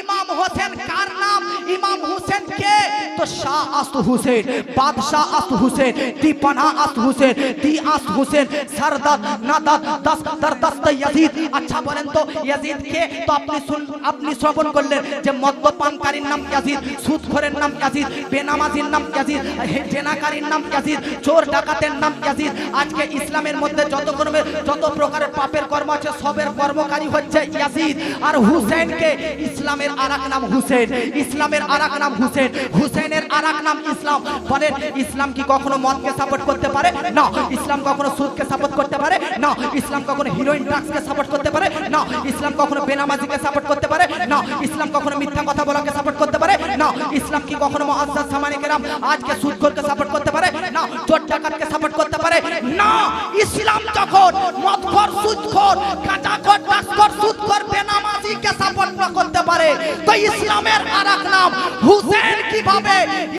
ইমাম হোসেন কার নাম? ইমাম হোসেন কে? তো শাহ আস্ত হোসেন, বাদশাহ আস্ত হোসেন, দীপানা আস্ত হোসেন, দি আস্ত হোসেন সরদার নাদাত, দস দরদস্ত ইয়াজিদ। আচ্ছা বলেন তো, ইয়াজিদ কে? তো আপনি শুন আপনি শ্রবণ করলেন যে মদ্যপানকারীর নাম ইয়াজিদ, সুদখোরের নাম ইয়াজিদ, বেনামাজির নাম ইয়াজিদ জেনাকারীর নাম ইয়াজিদ, চোর ডাকাতের নাম ইয়াজিদ। আজকে ইসলামের মধ্যে যত কর্মের যত প্রকারের পাপের কর্ম আছে, সবের কর্মকারী হচ্ছে ইয়াজিদ। আর হুসেনকে ইসলামের আরেক নাম হুসেন। ইসলামের আরেক নাম হুসেন। হুসেন হুসেনের আরেক নাম ইসলাম। বলেন ইসলাম কি কখনো মদকে সাপোর্ট করতে পারে? না। ইসলাম কখনো সুদকে সাপোর্ট করতে পারে? না। ইসলাম কখনো হিরোইন ড্রাগসকে সাপোর্ট করতে পারে? না। ইসলাম কখনো বেনামাজিকে সাপোর্ট করতে পারে? না। ইসলাম কখনো মিথ্যা কথা বলাকে সাপোর্ট করতে পারে? না। ইসলাম কি কখনো মুআজ্জাজ সামানিকেরাম আজকে সুদখোরকে সাপোর্ট করতে পারে? না। চোর ডাকাতকে সাপোর্ট করতে পারে? না। ইসলাম যখন মদখোর, সুদখোর গাঁজাখোর ডাকখোর, সুদখোর, বেনামাজিকে সাপোর্ট না করতে পারে, তো ইসলামের আরেক নাম কীভাবে